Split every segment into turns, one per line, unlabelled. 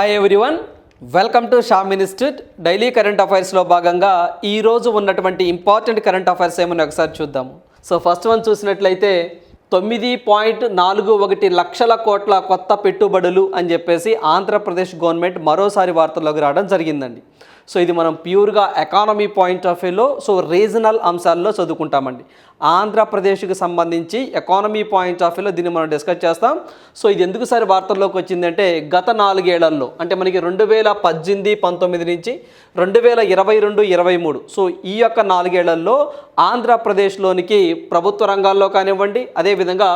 Hi everyone welcome to Sham institute daily current అఫైర్స్లో భాగంగా ఈరోజు ఉన్నటువంటి ఇంపార్టెంట్ కరెంట్ అఫైర్స్ ఏమని ఒకసారి చూద్దాము సో ఫస్ట్ వన్ చూసినట్లయితే తొమ్మిది పాయింట్ నాలుగు ఒకటి లక్షల కోట్ల కొత్త పెట్టుబడులు అని చెప్పేసి ఆంధ్రప్రదేశ్ గవర్నమెంట్ మరోసారి వార్తల్లోకి రావడం జరిగిందండి. సో ఇది మనం ప్యూర్గా ఎకానమీ పాయింట్ ఆఫ్ వ్యూలో సో రీజనల్ అంశాల్లో చదువుకుంటామండి. ఆంధ్రప్రదేశ్కి సంబంధించి ఎకానమీ పాయింట్ ఆఫ్ వ్యూలో దీన్ని మనం డిస్కస్ చేస్తాం. సో ఇది ఎందుకు సరి వార్తల్లోకి వచ్చిందంటే గత నాలుగేళ్ళలో అంటే మనకి రెండు వేల పద్దెనిమిది పంతొమ్మిది నుంచి రెండు వేల ఇరవై రెండు ఇరవై మూడు సో ఈ యొక్క నాలుగేళ్ళలో ఆంధ్రప్రదేశ్లోనికి ప్రభుత్వ రంగాల్లో కానివ్వండి అదేవిధంగా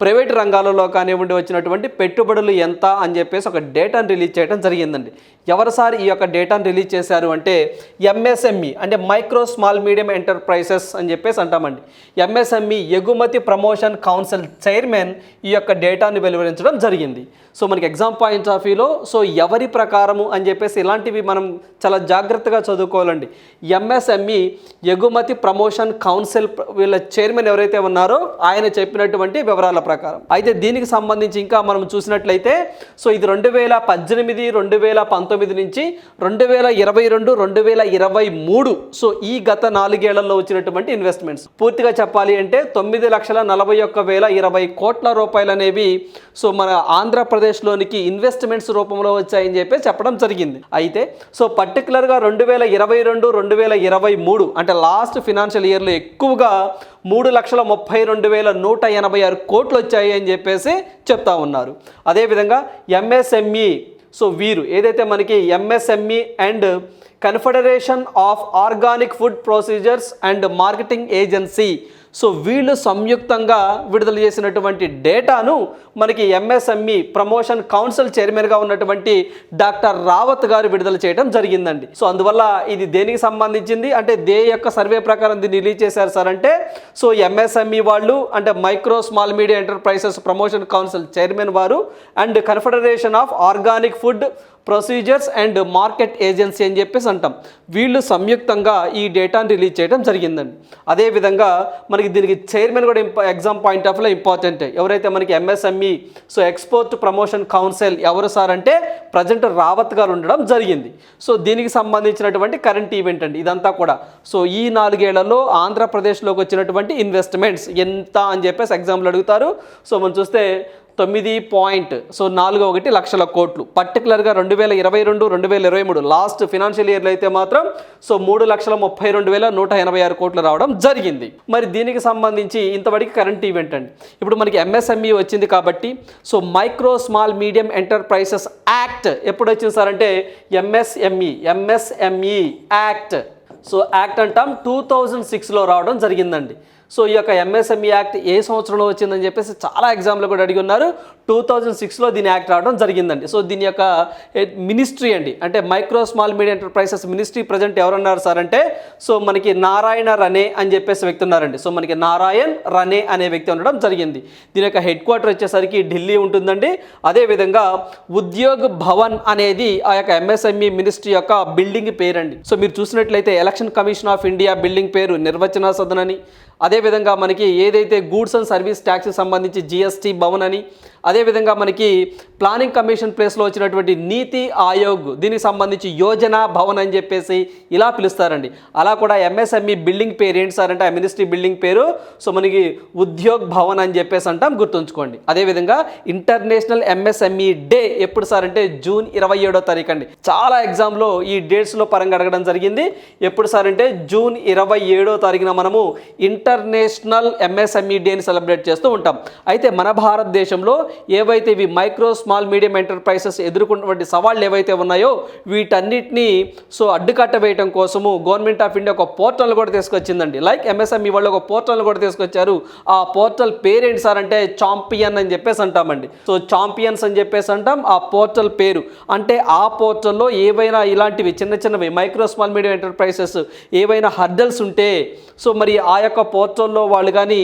ప్రైవేట్ రంగాలలో కానివ్వండి వచ్చినటువంటి పెట్టుబడులు ఎంత అని చెప్పేసి ఒక డేటాను రిలీజ్ చేయడం జరిగిందండి. ఎవరిసారి ఈ యొక్క డేటాను రిలీజ్ చేశారు అంటే ఎంఎస్ఎంఈ అంటే మైక్రో స్మాల్ మీడియం ఎంటర్ప్రైజెస్ అని చెప్పేసి అంటామండి. ఎంఎస్ఎంఈ ఎగుమతి ప్రమోషన్ కౌన్సిల్ చైర్మన్ ఈ యొక్క డేటాను వెలువరించడం జరిగింది. సో మనకి ఎగ్జామ్ పాయింట్ ఆఫ్ వ్యూలో సో ఎవరి ప్రకారము అని చెప్పేసి ఇలాంటివి మనం చాలా జాగ్రత్తగా చదువుకోవాలండి. ఎంఎస్ఎంఈ ఎగుమతి ప్రమోషన్ కౌన్సిల్ వీళ్ళ చైర్మన్ ఎవరైతే ఉన్నారో ఆయన చెప్పినటువంటి వివరాల ప్రకారం. అయితే దీనికి సంబంధించి ఇంకా మనం చూసినట్లయితే సో ఇది రెండు వేల పద్దెనిమిది రెండు వేల పంతొమ్మిది నుంచి రెండు వేల ఇరవై రెండు రెండు వేల ఇరవై మూడు సో ఈ గత నాలుగేళ్ళలో వచ్చినటువంటి ఇన్వెస్ట్మెంట్స్ పూర్తిగా చెప్పాలి అంటే తొమ్మిది లక్షల నలభై ఒక్క వేల ఇరవై కోట్ల రూపాయలు అనేవి సో మన ఆంధ్రప్రదేశ్లోనికి ఇన్వెస్ట్మెంట్స్ రూపంలో వచ్చాయని చెప్పి చెప్పడం జరిగింది. అయితే సో పర్టికులర్గా రెండు వేల ఇరవై రెండు రెండు వేల ఇరవై మూడు అంటే లాస్ట్ ఫినాన్షియల్ ఇయర్లో ఎక్కువగా మూడు లక్షల ముప్పై రెండు వేల నూట ఎనభై ఆరు కోట్లు వచ్చాయి అని చెప్పేసి చెప్తా ఉన్నారు. అదేవిధంగా ఎంఎస్ఎంఈ సో వీరు ఏదైతే మనకి MSME and confederation of organic food procedures and marketing agency so వీళ్ళు సంయుక్తంగా విడుదల చేసినటువంటి డేటాను మనకి ఎంఎస్ఎంఈ ప్రమోషన్ కౌన్సిల్ చైర్మన్గా ఉన్నటువంటి డాక్టర్ రావత్ గారు విడుదల చేయడం జరిగిందండి. సో అందువల్ల ఇది దేనికి సంబంధించింది? అంటే దే యొక్క సర్వే ప్రకారం దీన్ని రిలీజ్ చేశారు సార్ అంటే సో ఎంఎస్ఎంఈ వాళ్ళు అంటే micro small media enterprises promotion council chairman వారు and confederation of organic food procedures and market agency అని చెప్పేసి అంటాం. వీళ్ళు సంయుక్తంగా ఈ డేటాను రిలీజ్ చేయడం జరిగిందండి. అదేవిధంగా మనకి దీనికి చైర్మన్ కూడా ఇంప ఎగ్జామ్ పాయింట్ ఆఫ్లో ఇంపార్టెంట్. ఎవరైతే మనకి MSME so export promotion council ఎవరు సార్ అంటే ప్రజెంట్ రావత్ గారు ఉండడం జరిగింది. సో దీనికి సంబంధించినటువంటి కరెంట్ ఈవెంట్ అండి ఇదంతా కూడా. సో ఈ నాలుగేళ్ళలో ఆంధ్రప్రదేశ్లోకి వచ్చినటువంటి ఇన్వెస్ట్మెంట్స్ ఎంత అని చెప్పేసి ఎగ్జామ్లు అడుగుతారు. సో మనం చూస్తే తొమ్మిది పాయింట్ సో నాలుగు ఒకటి లక్షల కోట్లు. పర్టికులర్గా రెండు వేల ఇరవై రెండు రెండు వేల ఇరవై మూడు లాస్ట్ ఫినాన్షియల్ ఇయర్లో అయితే మాత్రం సో మూడు లక్షల ముప్పై రెండు వేల నూట ఎనభై ఆరు కోట్లు రావడం జరిగింది. మరి దీనికి సంబంధించి ఇంతవరకు కరెంట్ ఈవెంట్ అండి. ఇప్పుడు మనకి ఎంఎస్ఎంఈ వచ్చింది కాబట్టి so micro small medium enterprises act ఎప్పుడు వచ్చింది సార్ అంటే MSME MSME act so act అంటాం టూ థౌజండ్ సిక్స్లో రావడం జరిగిందండి. సో ఈ యొక్క ఎంఎస్ఎంఈ యాక్ట్ ఏ సంవత్సరంలో వచ్చిందని చెప్పేసి చాలా ఎగ్జామ్లో కూడా అడిగి ఉన్నారు. టూ థౌజండ్ సిక్స్లో దీని యాక్ట్ రావడం జరిగిందండి. సో దీని యొక్క మినిస్ట్రీ అండి. అంటే micro small medium enterprises ministry present ఎవరున్నారు సార్ అంటే సో మనకి నారాయణ రనే అని చెప్పేసి వ్యక్తి ఉన్నారండి. సో మనకి నారాయణ్ రనే అనే వ్యక్తి ఉండడం జరిగింది. దీని యొక్క హెడ్ క్వార్టర్ వచ్చేసరికి ఢిల్లీ ఉంటుందండి. అదేవిధంగా ఉద్యోగ్ భవన్ అనేది ఆ యొక్క ఎంఎస్ఎంఈ మినిస్ట్రీ యొక్క బిల్డింగ్ పేరండి. సో మీరు చూసినట్లయితే election commission of India building పేరు నిర్వచన సదనని అని అదేవిధంగా మనకి ఏదైతే గూడ్స్ అండ్ సర్వీస్ ట్యాక్స్కి సంబంధించి జిఎస్టీ భవన్ అని అదేవిధంగా మనకి ప్లానింగ్ కమిషన్ ప్లేస్లో వచ్చినటువంటి నీతి ఆయోగ్ దీనికి సంబంధించి యోజన భవన్ అని చెప్పేసి ఇలా పిలుస్తారండి. అలా కూడా ఎంఎస్ఎంఈ బిల్డింగ్ పేరు ఏంటి సార్ అంటే ఆ మినిస్ట్రీ బిల్డింగ్ పేరు. సో మనకి ఉద్యోగ్ భవన్ అని చెప్పేసి అంటాం గుర్తుంచుకోండి. అదేవిధంగా ఇంటర్నేషనల్ ఎంఎస్ఎంఈ డే ఎప్పుడు సార్ అంటే జూన్ ఇరవై ఏడో తారీఖు అండి. చాలా ఎగ్జామ్లో ఈ డేట్స్లో పరంగా అడగడం జరిగింది. ఎప్పుడు సార్ అంటే జూన్ ఇరవై ఏడో తారీఖున మనము ఇంటర్నేషనల్ ఎంఎస్ఎంఈ డేని సెలబ్రేట్ చేస్తూ ఉంటాం. అయితే మన భారతదేశంలో ఏవైతే ఇవి మైక్రో స్మాల్ మీడియం ఎంటర్ప్రైజెస్ ఎదుర్కొన్నటువంటి సవాళ్ళు ఏవైతే ఉన్నాయో వీటన్నిటిని సో అడ్డుకట్ట వేయడం కోసము గవర్నమెంట్ ఆఫ్ ఇండియా ఒక పోర్టల్ కూడా తీసుకొచ్చిందండి. లైక్ ఎంఎస్ఎంఈ వాళ్ళు ఒక పోర్టల్ కూడా తీసుకొచ్చారు. ఆ పోర్టల్ పేరేంటి సార్ అంటే చాంపియన్ అని చెప్పేసి అంటామండి. సో చాంపియన్స్ అని చెప్పేసి అంటాం ఆ పోర్టల్ పేరు. అంటే ఆ పోర్టల్లో ఏవైనా ఇలాంటివి చిన్న చిన్నవి మైక్రో స్మాల్ మీడియం ఎంటర్ప్రైజెస్ ఏవైనా హర్డల్స్ ఉంటే సో మరి ఆ యొక్క పోర్టల్లో వాళ్ళు కానీ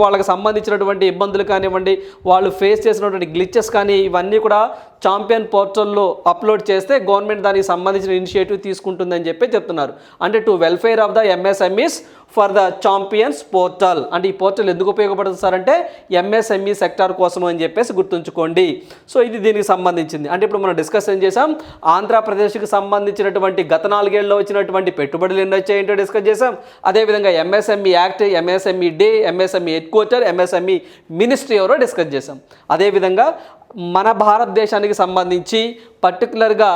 వాళ్ళకి సంబంధించినటువంటి ఇబ్బందులు కానివ్వండి వాళ్ళు ఫేస్ చేసినటువంటి గ్లిచెస్ కానీ ఇవన్నీ కూడా ఛాంపియన్ పోర్టల్లో అప్లోడ్ చేస్తే గవర్నమెంట్ దానికి సంబంధించిన ఇనిషియేటివ్ తీసుకుంటుందని చెప్పి చెప్తున్నారు. అంటే to welfare of the MSMEs for the champions portal అంటే ఈ పోర్టల్ ఎందుకు ఉపయోగపడుతుంది సార్ అంటే ఎంఎస్ఎంఈ సెక్టార్ కోసం అని చెప్పేసి గుర్తుంచుకోండి. సో ఇది దీనికి సంబంధించింది. అంటే ఇప్పుడు మనం డిస్కస్ ఏం చేసాం ఆంధ్రప్రదేశ్కి సంబంధించినటువంటి గత నాలుగేళ్ళలో వచ్చినటువంటి పెట్టుబడులు ఎన్ని వచ్చాయంటో డిస్కస్ చేసాం అదేవిధంగా MSME act MSME day MSME headquarter MSME ministry ఎవరో డిస్కస్ చేసాం అదేవిధంగా మన భారతదేశానికి సంబంధించి పర్టికులర్గా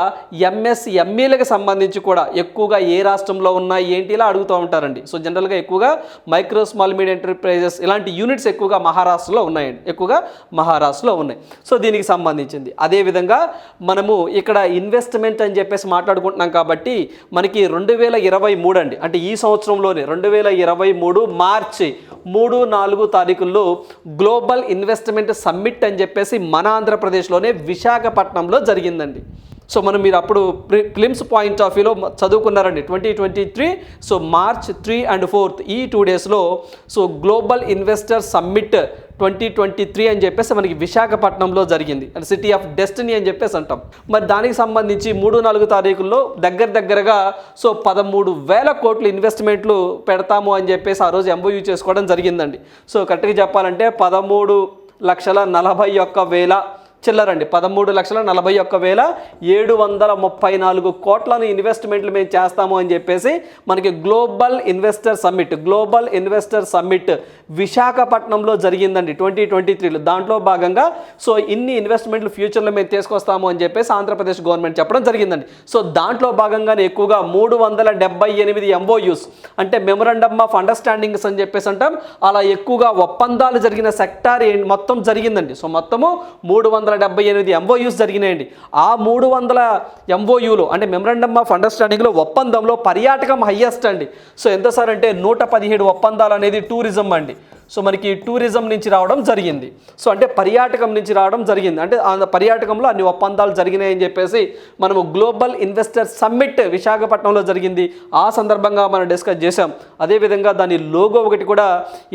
ఎంఎస్ ఎంఎస్ఎంఈలకు సంబంధించి కూడా ఎక్కువగా ఏ రాష్ట్రంలో ఉన్నాయి ఏంటి ఇలా అడుగుతూ ఉంటారండి. సో జనరల్గా ఎక్కువగా మైక్రో స్మాల్ మీడియం ఎంటర్ప్రైజెస్ ఇలాంటి యూనిట్స్ ఎక్కువగా మహారాష్ట్రలో ఉన్నాయండి. ఎక్కువగా మహారాష్ట్రలో ఉన్నాయి. సో దీనికి సంబంధించింది. అదేవిధంగా మనము ఇక్కడ ఇన్వెస్ట్మెంట్ అని చెప్పేసి మాట్లాడుకుంటున్నాం కాబట్టి మనకి రెండు వేల ఇరవై మూడు అండి. అంటే ఈ సంవత్సరంలోనే రెండు వేల ఇరవై మూడు మార్చి మూడు నాలుగు తారీఖుల్లో గ్లోబల్ ఇన్వెస్ట్మెంట్ సమ్మిట్ అని చెప్పేసి మన ఆంధ్రప్రదేశ్లోనే విశాఖపట్నంలో జరిగిందండి. సో మనం మీరు అప్పుడు ఫిలిమ్స్ పాయింట్ ఆఫ్ వ్యూలో చదువుకున్నారండి. Twenty twenty three so March three and fourth ఈ టూ డేస్లో so global investor summit twenty twenty three అని చెప్పేసి మనకి విశాఖపట్నంలో జరిగింది. అండ్ సిటీ ఆఫ్ డెస్టినీ అని చెప్పేసి అంటాం. మరి దానికి సంబంధించి మూడు నాలుగు తారీఖుల్లో దగ్గర దగ్గరగా సో పదమూడు వేల కోట్లు ఇన్వెస్ట్మెంట్లు పెడతాము అని చెప్పేసి ఆ రోజు ఎంబోయూ చేసుకోవడం జరిగిందండి. సో కరెక్ట్గా చెప్పాలంటే పదమూడు లక్షల నలభై ఒక్క వేల చిల్లరండి. పదమూడు లక్షల నలభై ఒక్క వేల ఏడు వందల ముప్పై నాలుగు కోట్లను ఇన్వెస్ట్మెంట్లు మేము చేస్తాము అని చెప్పేసి మనకి global investor summit global investor summit విశాఖపట్నంలో జరిగిందండి ట్వంటీ ట్వంటీ త్రీలో. దాంట్లో భాగంగా సో ఇన్ని ఇన్వెస్ట్మెంట్లు ఫ్యూచర్లో మేము తీసుకొస్తాము అని చెప్పేసి ఆంధ్రప్రదేశ్ గవర్నమెంట్ చెప్పడం జరిగిందండి. సో దాంట్లో భాగంగానే ఎక్కువగా మూడు వందల డెబ్బై ఎనిమిది ఎంఓయూస్ అంటే మెమొరండమ్ ఆఫ్ అండర్స్టాండింగ్స్ అని చెప్పేసి అంటాం. అలా ఎక్కువగా ఒప్పందాలు జరిగిన సెక్టార్ మొత్తం జరిగిందండి. సో మొత్తము మూడు వందల డెబ్బై ఎనిమిది ఎంఓయూస్ జరిగినాయండి. ఆ మూడు వందల ఎంఓయూలో అంటే మెమరాండమ్ ఆఫ్ అండర్స్టాండింగ్లో ఒప్పందంలో పర్యాటకం హయ్యెస్ట్ అండి. సో ఎంత సార్ అంటే నూట పదిహేడు ఒప్పందాలు అనేది టూరిజం అండి. సో మనకి టూరిజం నుంచి రావడం జరిగింది. సో అంటే పర్యాటకం నుంచి రావడం జరిగింది. అంటే ఆ పర్యాటకంలో అన్ని ఒప్పందాలు జరిగినాయని చెప్పేసి మనము గ్లోబల్ ఇన్వెస్టర్ సమ్మిట్ విశాఖపట్నంలో జరిగింది. ఆ సందర్భంగా మనం డిస్కస్ చేసాం అదేవిధంగా దాని లోగో ఒకటి కూడా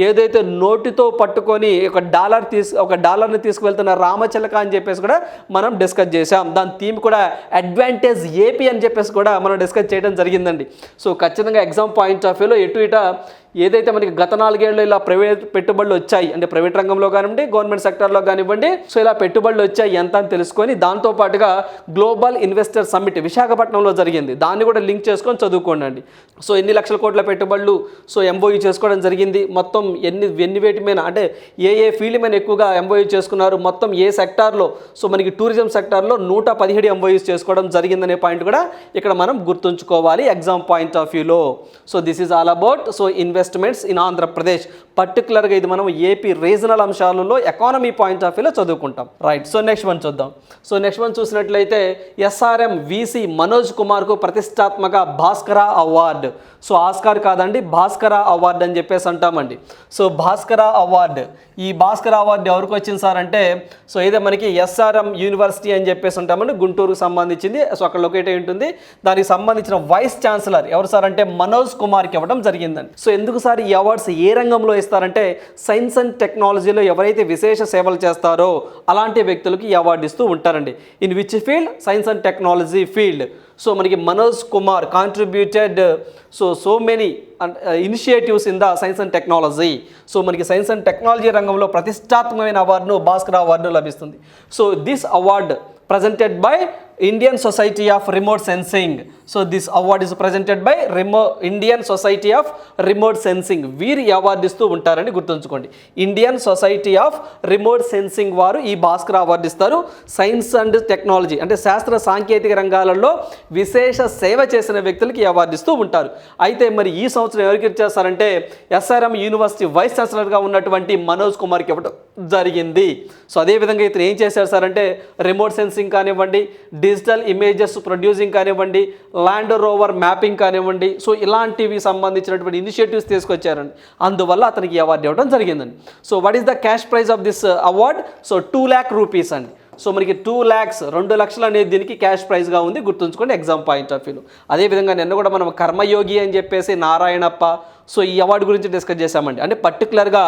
ఏదైతే నోటితో పట్టుకొని ఒక డాలర్ తీసు ఒక డాలర్ని తీసుకువెళ్తున్న రామచిలక అని చెప్పేసి కూడా మనం డిస్కస్ చేసాం దాని థీమ్ కూడా అడ్వాంటేజ్ ఏపీ అని చెప్పేసి కూడా మనం డిస్కస్ చేయడం జరిగిందండి. సో ఖచ్చితంగా ఎగ్జామ్ పాయింట్ ఆఫ్ వ్యూలో ఎటు ఇట ఏదైతే మనకి గత నాలుగేళ్ళు ఇలా ప్రైవేట్ పెట్టుబడులు వచ్చాయి అంటే ప్రైవేట్ రంగంలో కానివ్వండి గవర్నమెంట్ సెక్టర్లో కానివ్వండి సో ఇలా పెట్టుబడులు వచ్చాయి ఎంత అని తెలుసుకొని దాంతో పాటుగా గ్లోబల్ ఇన్వెస్టర్ సమ్మిట్ విశాఖపట్నంలో జరిగింది. దాన్ని కూడా లింక్ చేసుకొని చదువుకోండి సో ఎన్ని లక్షల కోట్ల పెట్టుబడులు సో ఎంబోయూ చేసుకోవడం జరిగింది. మొత్తం ఎన్ని ఎన్ని వేటి మీద అంటే ఏ ఏ ఫీల్డ్ మీద ఎక్కువగా ఎంఓయూ చేసుకున్నారు మొత్తం ఏ సెక్టార్లో సో మనకి టూరిజం సెక్టార్లో నూట పదిహేడు ఎంఓయూస్ చేసుకోవడం జరిగిందనే పాయింట్ కూడా ఇక్కడ మనం గుర్తుంచుకోవాలి. ఎగ్జామ్ పాయింట్ ఆఫ్ వ్యూలో. So this is all about. So invest investments in Andhra Pradesh పర్టికులర్గా ఇది మనం ఏపీ రీజనల్ అంశాలలో ఎకానమీ పాయింట్ ఆఫ్ వ్యూలో చదువుకుంటాం. రైట్ సో నెక్స్ట్ వన్ చూద్దాం. సో నెక్స్ట్ వన్ చూసినట్లయితే ఎస్ఆర్ఎం విసి మనోజ్ కుమార్కు ప్రతిష్టాత్మక భాస్కర అవార్డు. సో ఆస్కార్ కాదండి భాస్కర అవార్డు అని చెప్పేసి అంటామండి. So Bhaskara award. ఈ భాస్కర అవార్డు ఎవరికి వచ్చింది సార్ అంటే సో ఇదే మనకి ఎస్ఆర్ఎం యూనివర్సిటీ అని చెప్పేసి ఉంటామండి గుంటూరుకు సంబంధించింది. సో అక్కడ లొకేట్ అయి ఉంటుంది. దానికి సంబంధించిన వైస్ ఛాన్సలర్ ఎవరు సార్ అంటే మనోజ్ కుమార్కి ఇవ్వడం జరిగిందండి. సో ఎందుకు సార్ ఈ అవార్డ్స్ ఏ రంగంలో చేస్తారంటే సైన్స్ అండ్ టెక్నాలజీలో ఎవరైతే విశేష సేవలు చేస్తారో అలాంటి వ్యక్తులకి ఈ అవార్డు ఇస్తూ ఉంటారండి. In which field science and technology field so మనకి Manoj Kumar contributed so so many initiatives in the science and technology so మనకి సైన్స్ అండ్ టెక్నాలజీ రంగంలో ప్రతిష్టాత్మకమైన అవార్డును భాస్కర్ అవార్డు లభిస్తుంది. So this award presented by Indian Society of Remote Sensing. So this award is presented by Remo Indian Society of Remote Sensing. వీరు award ఇస్తూ ఉంటారని గుర్తుంచుకోండి Indian society of remote sensing వారు ఈ భాస్కర్ అవార్డు ఇస్తారు సైన్స్ అండ్ టెక్నాలజీ అంటే శాస్త్ర సాంకేతిక రంగాలలో విశేష సేవ చేసిన వ్యక్తులకి ఈ అవార్డు ఇస్తూ ఉంటారు అయితే మరి ఈ సంవత్సరం ఎవరికి ఇచ్చేస్తారంటే ఎస్ఆర్ఎం యూనివర్సిటీ వైస్ ఛాన్సలర్గా ఉన్నటువంటి మనోజ్ కుమార్కి ఇవ్వడం జరిగింది సో అదేవిధంగా ఇతను ఏం చేశారు సార్ అంటే రిమోట్ సెన్సింగ్ కానివ్వండి డిజిటల్ ఇమేజెస్ ప్రొడ్యూసింగ్ కానివ్వండి ల్యాండ్ రోవర్ మ్యాపింగ్ కానివ్వండి సో ఇలాంటివి సంబంధించినటువంటి ఇనిషియేటివ్స్ తీసుకొచ్చారండి. అందువల్ల అతనికి అవార్డు ఇవ్వడం జరిగిందండి. So what is the cash prize of this award so two lakh rupees అండి. సో మనకి టూ ల్యాక్స్ రెండు లక్షలు అనేది దీనికి క్యాష్ ప్రైజ్గా ఉంది. గుర్తుంచుకోండి ఎగ్జామ్ పాయింట్ ఆఫ్ వ్యూలో అదేవిధంగా నిన్న కూడా మనం కర్మయోగి అని చెప్పేసి నారాయణప్ప సో ఈ అవార్డు గురించి డిస్కస్ చేశామండి. అంటే పర్టికులర్గా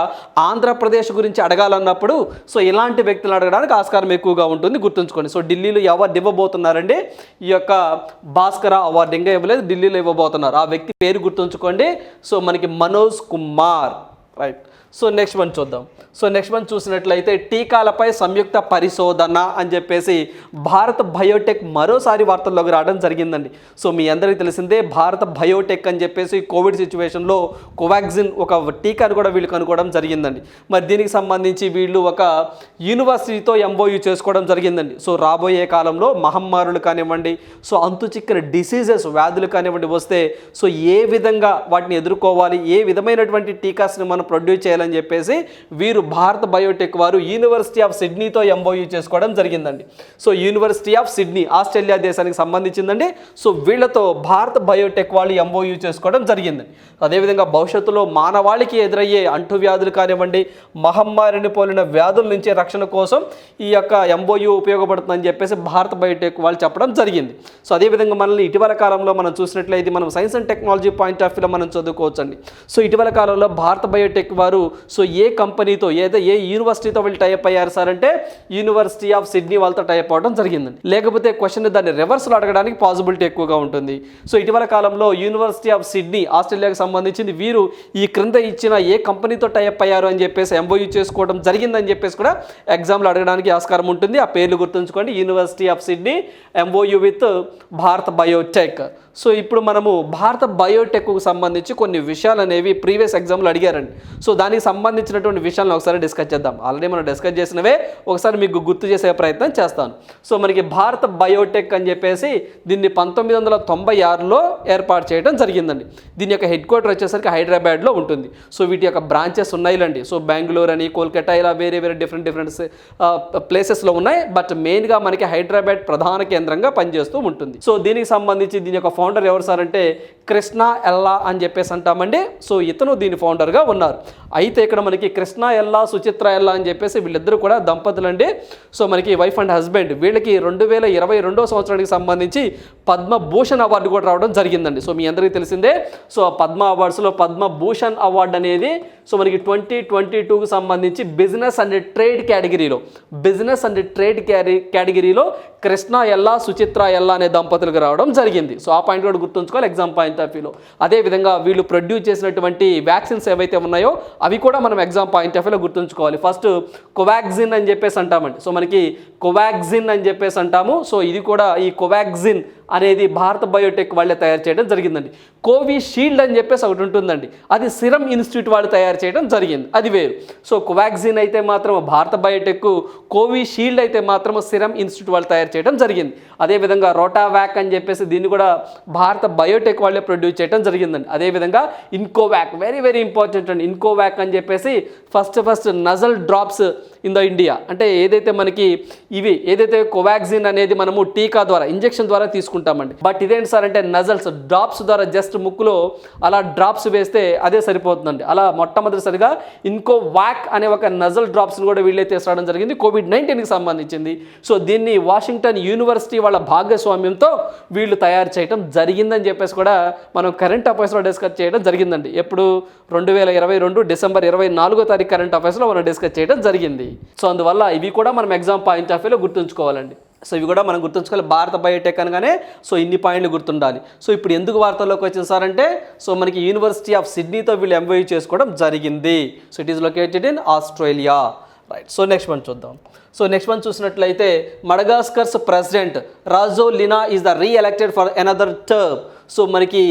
ఆంధ్రప్రదేశ్ గురించి అడగాలన్నప్పుడు సో ఇలాంటి వ్యక్తులను అడగడానికి ఆస్కారం ఎక్కువగా ఉంటుంది. గుర్తుంచుకోండి సో ఢిల్లీలో ఎవరు అవార్డు ఇవ్వబోతున్నారండి. ఈ యొక్క భాస్కర అవార్డు ఇంకా ఇవ్వలేదు ఢిల్లీలో ఇవ్వబోతున్నారు. ఆ వ్యక్తి పేరు గుర్తుంచుకోండి. సో మనకి Manoj Kumar right so next one చూద్దాం. సో నెక్స్ట్ వన్ చూసినట్లయితే టీకాలపై సంయుక్త పరిశోధన అని చెప్పేసి భారత్ బయోటెక్ మరోసారి వార్తల్లోకి రావడం జరిగిందండి. సో మీ అందరికీ తెలిసిందే భారత బయోటెక్ అని చెప్పేసి కోవిడ్ సిచ్యువేషన్లో కోవాక్సిన్ ఒక టీకాను కూడా వీళ్ళు కనుక్కోవడం జరిగిందండి. మరి దీనికి సంబంధించి వీళ్ళు ఒక యూనివర్సిటీతో ఎంఓయూ చేసుకోవడం జరిగిందండి. సో రాబోయే కాలంలో మహమ్మారులు కానివ్వండి సో అంతు చిక్కిన డిసీజెస్ వ్యాధులు కానివ్వండి వస్తే సో ఏ విధంగా వాటిని ఎదుర్కోవాలి ఏ విధమైనటువంటి టీకాస్ని మనం ప్రొడ్యూస్ చేయాలి చేయాలని చెప్పేసి వీరు భారత బయోటెక్ వారు యూనివర్సిటీ ఆఫ్ సిడ్నీతో ఎంఓయూ చేసుకోవడం జరిగిందండి. So university of Sydney Australia దేశానికి సంబంధించిందండి. సో వీళ్ళతో భారత బయోటెక్ వాళ్ళు ఎంఓయూ చేసుకోవడం జరిగిందండి అదేవిధంగా భవిష్యత్తులో మానవాళికి ఎదురయ్యే అంటువ్యాధులు కానివ్వండి మహమ్మారిని పోలిన వ్యాధుల నుంచి రక్షణ కోసం ఈ యొక్క ఎంఓయూ ఉపయోగపడుతుందని చెప్పేసి భారత బయోటెక్ వాళ్ళు చెప్పడం జరిగింది. సో అదేవిధంగా మనల్ని ఇటీవల కాలంలో మనం చూసినట్లయితే మనం science and technology point of వ్యూలో మనం చదువుకోవచ్చండి. సో ఇటీవల కాలంలో భారత బయోటెక్ వారు సో ఏ కంపెనీతో ఏదో ఏ యూనివర్సిటీతో వీళ్ళు టైప్ అయ్యారు సార్ అంటే యూనివర్సిటీ ఆఫ్ సిడ్నీ వాళ్ళతో టైప్ అవ్వడం జరిగిందండి. లేకపోతే క్వశ్చన్ దాన్ని రివర్స్లో అడగడానికి పాసిబిలిటీ ఎక్కువగా ఉంటుంది. సో ఇటీవల కాలంలో యూనివర్సిటీ ఆఫ్ సిడ్నీ ఆస్ట్రేలియాకి సంబంధించింది వీరు ఈ క్రింద ఇచ్చిన ఏ కంపెనీతో టైప్ అయ్యారు అని చెప్పేసి ఎంబోయూ చేసుకోవడం జరిగిందని చెప్పేసి కూడా ఎగ్జామ్లో అడగడానికి ఆస్కారం ఉంటుంది. ఆ పేర్లు గుర్తుంచుకోండి. University of Sydney MOU with Bharat Biotech so ఇప్పుడు మనము భారత బయోటెక్కు సంబంధించి కొన్ని విషయాలు అనేవి ప్రీవియస్ ఎగ్జామ్లో అడిగారండి. సో దానికి సంబంధించినటువంటి విషయాలను ఒకసారి డిస్కస్ చేద్దాం. ఆల్రెడీ మనం డిస్కస్ చేసినవే ఒకసారి మీకు గుర్తు చేసే ప్రయత్నం చేస్తాను. సో మనకి భారత బయోటెక్ అని చెప్పేసి దీన్ని పంతొమ్మిది వందల తొంభై ఆరులో ఏర్పాటు చేయడం జరిగిందండి. దీని యొక్క హెడ్ క్వార్టర్ వచ్చేసరికి హైదరాబాద్లో ఉంటుంది. సో వీటి యొక్క బ్రాంచెస్ ఉన్నాయిలండి. సో బెంగళూరు అని కోల్కతా ఇలా వేరే వేరే డిఫరెంట్ డిఫరెంట్ ప్లేసెస్లో ఉన్నాయి. బట్ మెయిన్గా మనకి హైదరాబాద్ ప్రధాన కేంద్రంగా పనిచేస్తూ ఉంటుంది. సో దీనికి సంబంధించి దీని యొక్క ఫౌండర్ ఎవరు సార్ అంటే కృష్ణ ఎల్లా అని చెప్పేసి అంటామండి. సో ఇతను దీని ఫౌండర్గా ఉన్నారు. అయితే ఇక్కడ మనకి కృష్ణ ఎల్లా సుచిత్ర ఎల్లా అని చెప్పేసి వీళ్ళిద్దరూ కూడా దంపతులండి. సో మనకి వైఫ్ అండ్ హస్బెండ్ వీళ్ళకి రెండు వేల ఇరవై రెండో సంవత్సరానికి సంబంధించి పద్మభూషణ్ అవార్డు కూడా రావడం జరిగిందండి. సో మీ అందరికీ తెలిసిందే. సో పద్మ అవార్డ్స్లో పద్మభూషణ్ అవార్డు అనేది సో మనకి ట్వంటీ ట్వంటీ టూకి సంబంధించి బిజినెస్ అండ్ ట్రేడ్ కేటగిరీలో బిజినెస్ అండ్ ట్రేడ్ కేటగిరీలో కృష్ణ ఎల్లా సుచిత్ర ఎల్లా అనే దంపతులకు రావడం జరిగింది. సో ఆ పాయింట్ కూడా గుర్తుంచుకోవాలి ఎగ్జామ్ పాయింట్ ఆఫ్ వ్యూలో అదేవిధంగా వీళ్ళు ప్రొడ్యూస్ చేసినటువంటి వ్యాక్సిన్స్ ఏవైతే ఉన్నాయో అవి కూడా మనం ఎగ్జామ్ పాయింట్ ఆఫ్ వ్యూలో గుర్తుంచుకోవాలి. ఫస్ట్ కొవాక్సిన్ అని చెప్పేసి అంటామండి. సో మనకి కొవాక్సిన్ అని చెప్పేసి అంటాము. సో ఇది కూడా ఈ కొవాక్సిన్ అనేది భారత బయోటెక్ వాళ్ళే తయారు చేయడం జరిగిందండి. కోవిషీల్డ్ అని చెప్పేసి ఒకటి ఉంటుందండి. అది సిరం ఇన్స్టిట్యూట్ వాళ్ళు తయారు చేయడం జరిగింది. అది వేరు. సో కోవాక్సిన్ అయితే మాత్రం భారత బయోటెక్ కోవిషీల్డ్ అయితే మాత్రం సిరం ఇన్స్టిట్యూట్ వాళ్ళు తయారు చేయడం జరిగింది. అదేవిధంగా రోటావాక్ అని చెప్పేసి దీన్ని కూడా భారత బయోటెక్ వాళ్ళే ప్రొడ్యూస్ చేయడం జరిగిందండి. అదేవిధంగా ఇన్కోవాక్ వెరీ వెరీ ఇంపార్టెంట్ అండి. ఇన్కోవాక్ అని చెప్పేసి first first nasal drops in the India. అంటే ఏదైతే మనకి ఇవి ఏదైతే కోవాక్సిన్ అనేది మనము టీకా ద్వారా ఇంజెక్షన్ ద్వారా తీసుకుంటామండి. బట్ ఇదేంటి సార్ అంటే నజల్స్ డ్రాప్స్ ద్వారా జస్ట్ ముక్కులో అలా డ్రాప్స్ వేస్తే అదే సరిపోతుందండి. అలా మొట్టమొదటిసారిగా ఇంకో వాక్ అనే ఒక నజల్ డ్రాప్స్ని కూడా వీళ్ళైతే తీసుకురావడం జరిగింది. కోవిడ్ నైన్టీన్కి సంబంధించింది. సో దీన్ని వాషింగ్టన్ యూనివర్సిటీ వాళ్ళ భాగస్వామ్యంతో వీళ్ళు తయారు చేయడం జరిగిందని చెప్పేసి కూడా మనం కరెంట్ అఫైర్స్లో డిస్కస్ చేయడం జరిగిందండి. ఎప్పుడు రెండు వేల ఇరవై రెండు డిసెంబర్ ఇరవై నాలుగో తారీఖు కరెంట్ అఫైర్స్లో మనం డిస్కస్ చేయడం జరిగింది. సో అందువల్ల ఇవి కూడా మనం ఎగ్జామ్ పాయింట్ ఆఫ్ వ్యూలో గుర్తుంచుకోవాలండి. సో ఇవి కూడా మనం గుర్తుంచుకోవాలి. భారత బయోటెక్ అనగానే సో ఇన్ని పాయింట్లు గుర్తుండాలి. సో ఇప్పుడు ఎందుకు వార్తల్లోకి వచ్చింది సార్ అంటే సో మనకి యూనివర్సిటీ ఆఫ్ సిడ్నీతో వీళ్ళు ఎంవై చేసుకోవడం జరిగింది. So it is located in Australia right so next మనం చూద్దాం. సో నెక్స్ట్ వన్ చూసినట్లయితే Madagascar's president Rajoelina is the re elected for another term so మనకి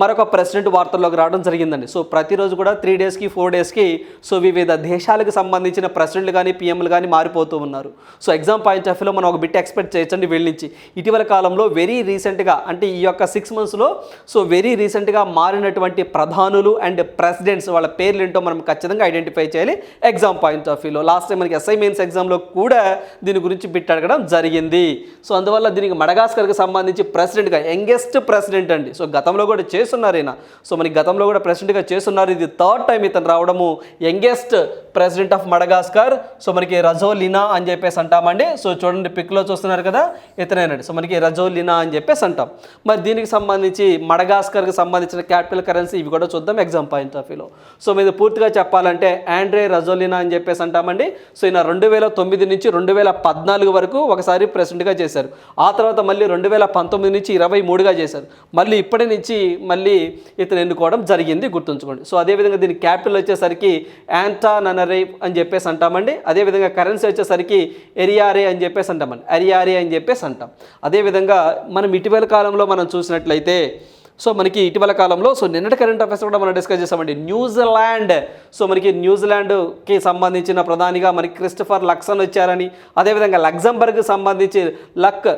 మరొక ప్రెసిడెంట్ వార్తల్లోకి రావడం జరిగిందండి. సో ప్రతిరోజు కూడా త్రీ డేస్కి ఫోర్ డేస్కి సో వివిధ దేశాలకు సంబంధించిన ప్రెసిడెంట్లు కానీ పిఎంలు కానీ మారిపోతూ ఉన్నారు. సో ఎగ్జామ్ పాయింట్ ఆఫ్ వ్యూలో మనం ఒక బిట్ ఎక్స్పెక్ట్ చేయొచ్చండి వీళ్ళ నుంచి. ఇటీవల కాలంలో వెరీ రీసెంట్గా అంటే ఈ యొక్క సిక్స్ మంత్స్లో సో వెరీ రీసెంట్గా మారినటువంటి ప్రధానులు అండ్ ప్రెసిడెంట్స్ వాళ్ళ పేర్లు ఏంటో మనం ఖచ్చితంగా ఐడెంటిఫై చేయాలి. ఎగ్జామ్ పాయింట్ ఆఫ్ వ్యూలో లాస్ట్ టైం మనకి ఎస్ఐ మెయిన్స్ ఎగ్జామ్లో కూడా దీని గురించి పెట్టడగడం అడగడం జరిగింది. సో అందువల్ల దీనికి మడగాస్కర్కి సంబంధించి ప్రెసిడెంట్గా యంగెస్ట్ ప్రెసిడెంట్ ప్రెసిడెంట్ అండి. సో గతంలో కూడా చేస్తున్నారు ఈయన. సో మనకి గతంలో కూడా ప్రెసిడెంట్గా చేస్తున్నారు. ఇది థర్డ్ టైం ఇతను రావడము. Youngest president of Madagascar. So మనకి రజోలినా అని చెప్పేసి అంటామండి సో చూడండి పిక్లో చూస్తున్నారు కదా ఇతనేనండి. సో మనకి రజోలినా అని చెప్పేసి అంటాం. మరి దీనికి సంబంధించి మడగాస్కర్కి సంబంధించిన క్యాపిటల్ కరెన్సీ ఇవి కూడా చూద్దాం ఎగ్జామ్ పాయింట్ ఆఫ్ వ్యూలో. సో మీద పూర్తిగా చెప్పాలంటే ఆండ్రే రజోలినా అని చెప్పేసి అంటామండి సో ఈయన రెండు వేల తొమ్మిది నుంచి రెండు వేల పద్నాలుగు వరకు ఒకసారి ప్రెసిడెంట్గా చేశారు. ఆ తర్వాత మళ్ళీ రెండు వేల పంతొమ్మిది నుంచి ఇరవై మూడుగా చేశారు. మళ్ళీ ఇప్పటి నుంచి మళ్ళీ ఇతను ఎన్నుకోవడం జరిగింది గుర్తుంచుకోండి. సో అదేవిధంగా దీని క్యాపిటల్ వచ్చేసరికి యాంటాననరే అని చెప్పేసి అంటామండి. అదేవిధంగా కరెన్సీ వచ్చేసరికి ఎరియారే అని చెప్పేసి అంటామండి. అరియారే అని చెప్పేసి అంటాం. అదేవిధంగా మనం ఇటీవల కాలంలో మనం చూసినట్లయితే సో మనకి ఇటీవల కాలంలో సో నిన్నటి కరెంట్ అఫైర్స్ కూడా మనం డిస్కస్ చేసామండి న్యూజిలాండ్ సో మనకి న్యూజిలాండ్కి సంబంధించిన ప్రధానిగా మనకి క్రిస్టఫర్ లక్సన్ వచ్చారని అదేవిధంగా లగ్జంబర్గ్ సంబంధించి లక్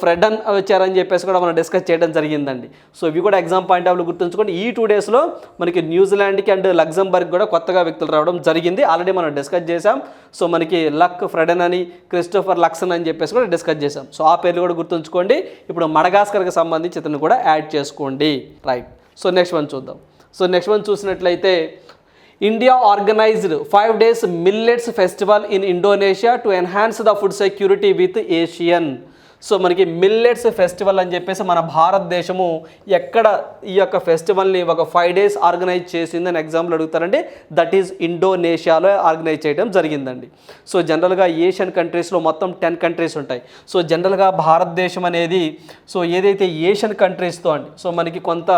ఫ్రెడన్ వచ్చారని చెప్పేసి కూడా మనం డిస్కస్ చేయడం జరిగిందండి. సో ఇవి కూడా ఎగ్జామ్ పాయింట్ ఆఫ్ గుర్తుంచుకోండి. ఈ టూ డేస్లో మనకి న్యూజిలాండ్కి అండ్ లగ్జంబర్గ్ కూడా కొత్తగా వ్యక్తులు రావడం జరిగింది. ఆల్రెడీ మనం డిస్కస్ చేసాం సో మనకి లక్ ఫ్రెడన్ అని క్రిస్టోఫర్ లక్సన్ అని చెప్పేసి కూడా డిస్కస్ చేసాం సో ఆ పేర్లు కూడా గుర్తుంచుకోండి. ఇప్పుడు మడగాస్కర్కి సంబంధించి ఇతను కూడా యాడ్ చేసుకోండి. రైట్ సో నెక్స్ట్ వన్ చూద్దాం. సో నెక్స్ట్ వన్ చూసినట్లయితే India organised five days millets festival in Indonesia to enhance the food security with ASEAN so మనకి మిల్లెట్స్ ఫెస్టివల్ అని చెప్పేసి మన భారతదేశము ఎక్కడ ఈ యొక్క ఫెస్టివల్ని ఒక ఫైవ్ డేస్ ఆర్గనైజ్ చేసిందని ఎగ్జాంపుల్ అడుగుతారండి దట్ ఈజ్ ఇండోనేషియాలో ఆర్గనైజ్ చేయడం జరిగిందండి. సో జనరల్గా ఏషియన్ కంట్రీస్లో మొత్తం టెన్ కంట్రీస్ ఉంటాయి. సో జనరల్గా భారతదేశం అనేది సో ఏదైతే ఏషియన్ కంట్రీస్తో అండి సో మనకి కొంత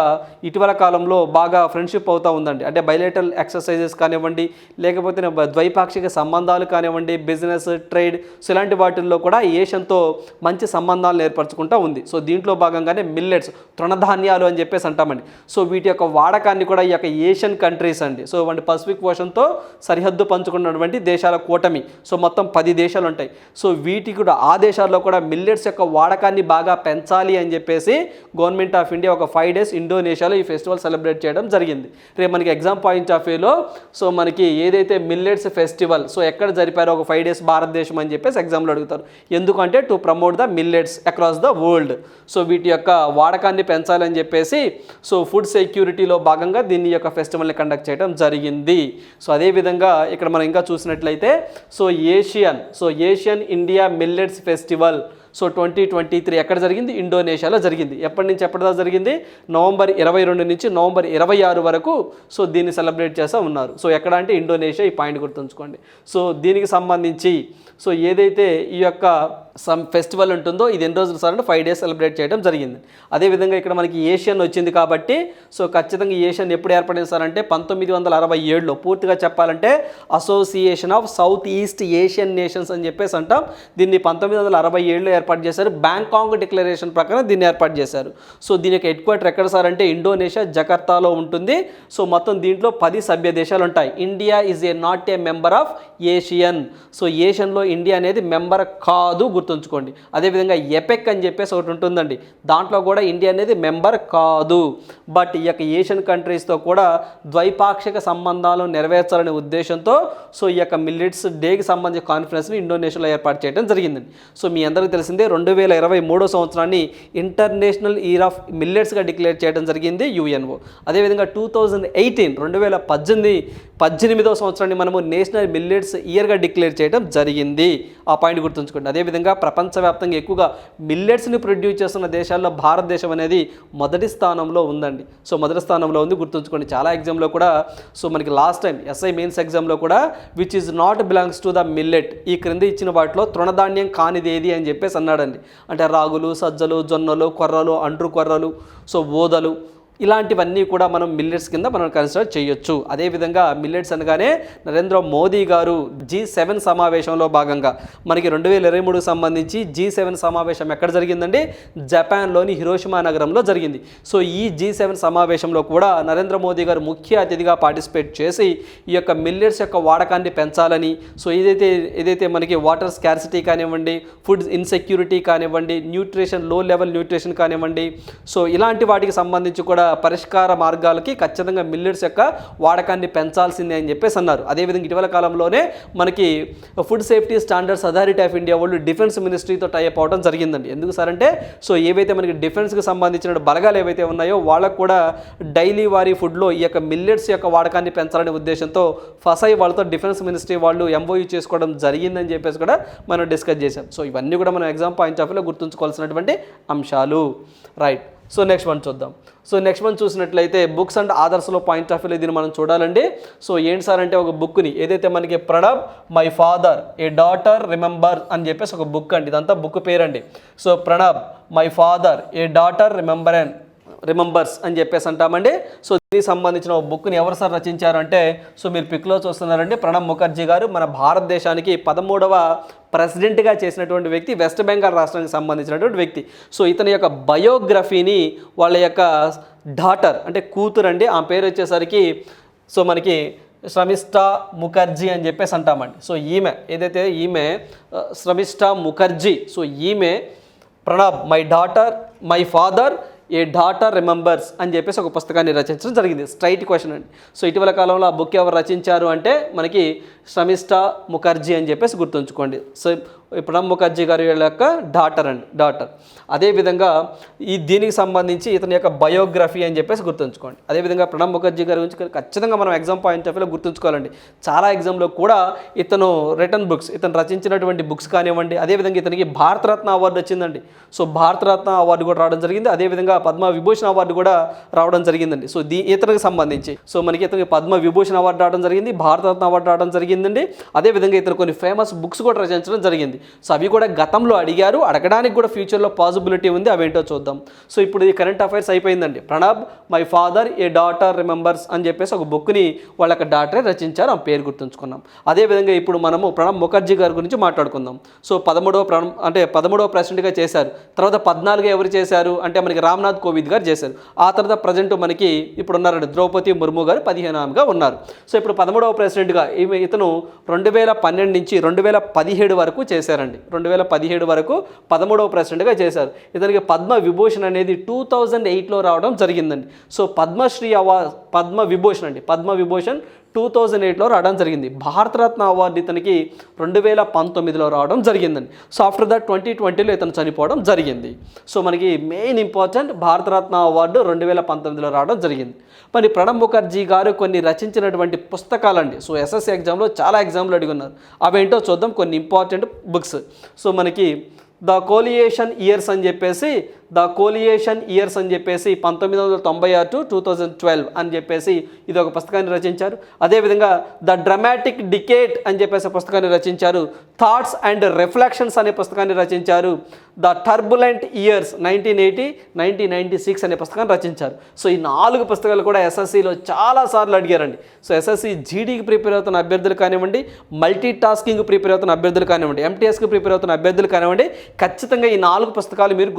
ఇటీవల కాలంలో బాగా ఫ్రెండ్షిప్ అవుతూ ఉందండి. అంటే బయలేటల్ ఎక్సర్సైజెస్ కానివ్వండి లేకపోతే ద్వైపాక్షిక సంబంధాలు కానివ్వండి బిజినెస్ ట్రేడ్ సో ఇలాంటి వాటిల్లో కూడా ఏషియన్తో మంచి సంబంధాలను ఏర్పరచుకుంటూ ఉంది. సో దీంట్లో భాగంగానే మిల్లెట్స్ తృణధాన్యాలు అని చెప్పేసి అంటామండి. సో వీటి యొక్క వాడకాన్ని కూడా ఈ యొక్క ఏషియన్ కంట్రీస్ అండి. సో వంటి పసిఫిక్ ఓషన్తో సరిహద్దు పంచుకున్నటువంటి దేశాల కూటమి. సో మొత్తం పది దేశాలు ఉంటాయి. సో వీటికి కూడా ఆ దేశాల్లో కూడా మిల్లెట్స్ యొక్క వాడకాన్ని బాగా పెంచాలి అని చెప్పేసి గవర్నమెంట్ ఆఫ్ ఇండియా ఒక ఫైవ్ డేస్ ఇండోనేషియాలో ఈ ఫెస్టివల్ సెలబ్రేట్ చేయడం జరిగింది. రేపు మనకి ఎగ్జామ్ పాయింట్ ఆఫ్ వ్యూలో సో మనకి ఏదైతే మిల్లెట్స్ ఫెస్టివల్ సో ఎక్కడ జరిపారో ఒక ఫైవ్ డేస్ భారతదేశం అని చెప్పేసి ఎగ్జామ్లో అడుగుతారు. ఎందుకంటే to promote the millets across the world so వీటి యొక్క వాడకాన్ని పెంచాలని చెప్పేసి సో ఫుడ్ సెక్యూరిటీలో భాగంగా దీన్ని యొక్క ఫెస్టివల్ని కండక్ట్ చేయడం జరిగింది. సో అదేవిధంగా ఇక్కడ మనం ఇంకా చూసినట్లయితే so ASEAN so ASEAN India millets festival so twenty twenty three ఎక్కడ జరిగింది? ఇండోనేషియాలో జరిగింది. ఎప్పటి నుంచి ఎప్పటిదా జరిగింది? నవంబర్ ఇరవై రెండు నుంచి నవంబర్ ఇరవై ఆరు వరకు సో దీన్ని సెలబ్రేట్ చేస్తూ ఉన్నారు. సో ఎక్కడ అంటే ఇండోనేషియా ఈ పాయింట్ గుర్తుంచుకోండి. సో దీనికి సంబంధించి సో ఏదైతే ఈ యొక్క సమ్ ఫెస్టివల్ ఉంటుందో ఇది ఎన్ని రోజులు సార్ అంటే ఫైవ్ డేస్ సెలబ్రేట్ చేయడం జరిగింది. అదేవిధంగా ఇక్కడ మనకి ఏషియన్ వచ్చింది కాబట్టి సో ఖచ్చితంగా ఏషియన్ ఎప్పుడు ఏర్పడింది సార్ అంటే పంతొమ్మిది వందల అరవై ఏడులో. పూర్తిగా చెప్పాలంటే association of south east Asian nations అని చెప్పేసి అంటాం. దీన్ని పంతొమ్మిది వందల అరవై ఏడులో ఏర్పాటు చేశారు. బ్యాంకాంగ్ డిక్లరేషన్ ప్రకారం దీన్ని ఏర్పాటు చేశారు. సో దీని యొక్క హెడ్ క్వార్టర్ ఎక్కడ సార్ అంటే ఇండోనేషియా జకర్తాలో ఉంటుంది. సో మొత్తం దీంట్లో పది సభ్య దేశాలు ఉంటాయి. India is a not a member of ASEAN so ఏషియన్లో India అనేది మెంబర్ కాదు గుర్తుంచుకోండి. అదేవిధంగా ఎపెక్ అని చెప్పేసి ఒకటి ఉంటుందండి. దాంట్లో కూడా ఇండియా అనేది మెంబర్ కాదు. బట్ ఈ యొక్క ఏషియన్ కంట్రీస్తో కూడా ద్వైపాక్షిక సంబంధాలు నెరవేర్చాలనే ఉద్దేశంతో సో ఈ యొక్క మిల్లెట్స్ డేకి సంబంధించిన కాన్ఫరెన్స్ని ఇండోనేషియాలో ఏర్పాటు చేయడం జరిగిందండి. సో మీ అందరికీ తెలిసిందే రెండు వేల ఇరవై మూడో సంవత్సరాన్ని ఇంటర్నేషనల్ ఇయర్ ఆఫ్ మిల్లెట్స్గా డిక్లేర్ చేయడం జరిగింది యుఎన్ఓ. అదేవిధంగా టూ థౌజండ్ ఎయిటీన్ రెండు వేల పద్దెనిమిది పద్దెనిమిదో సంవత్సరాన్ని మనము నేషనల్ మిల్లెట్స్ ఇయర్గా డిక్లేర్ చేయడం జరిగింది. ఆ పాయింట్ గుర్తుంచుకోండి. అదేవిధంగా ప్రపంచవ్యాప్తంగా ఎక్కువగా మిల్లెట్స్ని ప్రొడ్యూస్ చేస్తున్న దేశాల్లో భారతదేశం అనేది మొదటి స్థానంలో ఉందండి. సో మొదటి స్థానంలో ఉంది. గుర్తుంచుకోండి చాలా ఎగ్జామ్లో కూడా సో మనకి లాస్ట్ టైం ఎస్ఐ మెయిన్స్ ఎగ్జామ్లో కూడా which is not belongs to the millet ఈ క్రింద ఇచ్చిన వాటిలో తృణధాన్యం కానిది ఏది? అని చెప్పేసి అన్నాడండి. అంటే రాగులు సజ్జలు జొన్నలు కొర్రలు అండ్రు కొర్రలు సో ఓదలు ఇలాంటివన్నీ కూడా మనం మిల్లెట్స్ కింద మనం కన్సిడర్ చేయొచ్చు. అదేవిధంగా మిల్లెట్స్ అనగానే నరేంద్ర మోదీ గారు జీ సెవెన్ సమావేశంలో భాగంగా మనకి రెండు వేల ఇరవై మూడుకు సంబంధించి జీ సెవెన్ సమావేశం ఎక్కడ జరిగిందండి? జపాన్లోని హిరోషిమా నగరంలో జరిగింది. సో ఈ జీ సెవెన్ సమావేశంలో కూడా నరేంద్ర మోదీ గారు ముఖ్య అతిథిగా పార్టిసిపేట్ చేసి ఈ యొక్క మిల్లెట్స్ యొక్క వాడకాన్ని పెంచాలని సో ఏదైతే ఏదైతే మనకి వాటర్ స్కార్సిటీ కానివ్వండి ఫుడ్ ఇన్సెక్యూరిటీ కానివ్వండి న్యూట్రిషన్లో లెవెల్ న్యూట్రిషన్ కానివ్వండి సో ఇలాంటి వాటికి సంబంధించి కూడా పరిష్కార మార్గాలకి ఖచ్చితంగా మిల్లెట్స్ యొక్క వాడకాన్ని పెంచాల్సిందే అని చెప్పేసి అన్నారు. అదేవిధంగా ఇటీవల కాలంలోనే మనకి food safety standards authority of India వాళ్ళు డిఫెన్స్ మినిస్ట్రీతో టైప్ అవడం జరిగిందండి. ఎందుకు సార్ అంటే సో ఏవైతే మనకి డిఫెన్స్కి సంబంధించిన బలగాలు ఏవైతే ఉన్నాయో వాళ్ళకు కూడా డైలీ వారి ఫుడ్లో ఈ యొక్క మిల్లెట్స్ యొక్క వాడకాన్ని పెంచాలనే ఉద్దేశంతో ఫసై వాళ్ళతో డిఫెన్స్ మినిస్ట్రీ వాళ్ళు ఎంఓయూ చేసుకోవడం జరిగిందని చెప్పేసి కూడా మనం డిస్కస్ చేశాం. సో ఇవన్నీ కూడా మనం ఎగ్జామ్ పాయింట్ ఆఫ్ వ్యూలో గుర్తుంచుకోవాల్సినటువంటి అంశాలు. రైట్ సో నెక్స్ట్ వన్ చూద్దాం. సో నెక్స్ట్ వన్ చూసినట్లయితే బుక్స్ అండ్ ఆదర్స్లో పాయింట్ ఆఫ్ వ్యూలో దీన్ని మనం చూడాలండి. సో ఏంటి సార్ అంటే ఒక బుక్ని ఏదైతే మనకి Pranab my father a daughter remember అని చెప్పేసి ఒక బుక్ అండి. ఇదంతా బుక్ పేరండి. So Pranab my father a daughter remember and remembers అని చెప్పేసి అంటామండి. సో దీనికి సంబంధించిన ఒక బుక్ని ఎవరు సార్ రచించారంటే సో మీరు పిక్లో చూస్తున్నారండి ప్రణబ్ ముఖర్జీ గారు. మన భారతదేశానికి పదమూడవ ప్రెసిడెంట్గా చేసినటువంటి వ్యక్తి వెస్ట్ బెంగాల్ రాష్ట్రానికి సంబంధించినటువంటి వ్యక్తి. సో ఇతని యొక్క బయోగ్రఫీని వాళ్ళ యొక్క డాటర్ అంటే కూతురు అండి ఆ పేరు వచ్చేసరికి సో మనకి శ్రమిష్ట ముఖర్జీ అని చెప్పేసి అంటామండి. సో ఈమె ఏదైతే ఈమె శ్రమిష్ట ముఖర్జీ సో ఈమె Pranab my daughter my father a daughter remembers అని చెప్పేసి ఒక పుస్తకాన్ని రచించడం జరిగింది. స్ట్రైట్ క్వశ్చన్ అండి. సో ఇటీవల కాలంలో ఆ బుక్ ఎవరు రచించారు అంటే మనకి శ్రమిష్ట ముఖర్జీ అని చెప్పేసి గుర్తుంచుకోండి. సో ప్రణబ్ ముఖర్జీ గారి యొక్క డాటర్ అండి డాటర్. అదేవిధంగా ఈ దీనికి సంబంధించి ఇతని యొక్క బయోగ్రఫీ అని చెప్పేసి గుర్తుంచుకోండి. అదేవిధంగా ప్రణబ్ ముఖర్జీ గారి గురించి ఖచ్చితంగా మనం ఎగ్జామ్ పాయింట్ ఆఫ్ వ్యూలో గుర్తుంచుకోవాలండి. చాలా ఎగ్జామ్లో కూడా ఇతను రిటర్న్ బుక్స్ ఇతను రచించినటువంటి బుక్స్ కానివ్వండి అదేవిధంగా ఇతనికి భారతరత్న అవార్డు వచ్చిందండి. సో భారతరత్న అవార్డు కూడా రావడం జరిగింది. అదేవిధంగా పద్మ విభూషణ్ అవార్డు కూడా రావడం జరిగిందండి. సో దీ ఇతనికి సంబంధించి. సో మనకి ఇతనికి పద్మ విభూషణ్ అవార్డు రావడం జరిగింది భారతరత్న అవార్డు రావడం జరిగిందండి. అదేవిధంగా ఇతను కొన్ని ఫేమస్ బుక్స్ కూడా రచించడం జరిగింది. సో అవి కూడా గతంలో అడిగారు. అడగడానికి కూడా ఫ్యూచర్లో పాసిబిలిటీ ఉంది. అవేంటో చూద్దాం. సో ఇప్పుడు ఈ కరెంట్ అఫైర్స్ అయిపోయిందండి. Pranab my father a daughter remembers అని చెప్పేసి ఒక బుక్ని వాళ్ళ యొక్క డాటరే రచించారు. ఆ పేరు గుర్తుంచుకున్నాం. అదేవిధంగా ఇప్పుడు మనము ప్రణబ్ ముఖర్జీ గారి గురించి మాట్లాడుకుందాం. సో పదమూడవ ప్రణబ్ అంటే పదమూడవ ప్రెసిడెంట్గా చేశారు. తర్వాత పద్నాలుగు ఎవరు చేశారు? అంటే మనకి రామ్నాథ్ కోవింద్ గారు చేశారు. ఆ తర్వాత ప్రజెంట్ మనకి ఇప్పుడు ఉన్నారండి ద్రౌపది ముర్ము గారు పదిహేనాముగా ఉన్నారు. సో ఇప్పుడు పదమూడవ ప్రెసిడెంట్గా ఇతను రెండు వేల పన్నెండు నుంచి రెండు వేల పదిహేడు వరకు చేశారు. చేశారండి. రెండు వేల పదిహేడు వరకు పదమూడవ ప్రెసిడెంట్గా చేశారు. ఇతనికి పద్మ విభూషణ్ అనేది టూ థౌజండ్ ఎయిట్లో రావడం జరిగిందండి. సో పద్మశ్రీ అవా పద్మ విభూషణ్ అండి. పద్మ విభూషణ్ టూ థౌజండ్ ఎయిట్లో రావడం జరిగింది. భారతరత్న అవార్డు ఇతనికి రెండు వేల పంతొమ్మిదిలో రావడం జరిగిందండి. సో ఆఫ్టర్ దట్ ట్వంటీ ట్వంటీలో ఇతను చనిపోవడం జరిగింది. సో మనకి మెయిన్ ఇంపార్టెంట్ భారతరత్న అవార్డు రెండు వేల పంతొమ్మిదిలో రావడం జరిగింది. మరి ప్రణబ్ ముఖర్జీ గారు కొన్ని రచించినటువంటి పుస్తకాలండి. సో ఎస్ఎస్ ఎగ్జామ్లో చాలా ఎగ్జామ్లు అడిగి ఉన్నారు అవేంటో చూద్దాం. కొన్ని ఇంపార్టెంట్ బుక్స్. సో మనకి ద కోలియేషన్ ఇయర్స్ అని చెప్పేసి ద కోలియేషన్ ఇయర్స్ అని చెప్పేసి పంతొమ్మిది వందల తొంభై ఆరు టు టూ థౌజండ్ ట్వెల్వ్ అని చెప్పేసి ఇది ఒక పుస్తకాన్ని రచించారు. అదేవిధంగా ద డ్రమాటిక్ డికేట్ అని చెప్పేసి పుస్తకాన్ని రచించారు. థాట్స్ అండ్ రిఫ్లెక్షన్స్ అనే పుస్తకాన్ని రచించారు. The turbulent years nineteen eighty nineteen ninety six అనే పుస్తకాన్ని రచించారు. సో ఈ నాలుగు పుస్తకాలు కూడా ఎస్ఎస్సిలో చాలాసార్లు అడిగారండి. సో ఎస్ఎస్సి జీడీకి ప్రిపేర్ అవుతున్న అభ్యర్థులు కానివ్వండి మల్టీ టాస్కింగ్ ప్రిపేర్ అవుతున్న అభ్యర్థులు కానివ్వండి ఎంటీఎస్కి ప్రిపేర్ అవుతున్న అభ్యర్థులు కానివ్వండి ఖచ్చితంగా ఈ నాలుగు పుస్తకాలు మీరు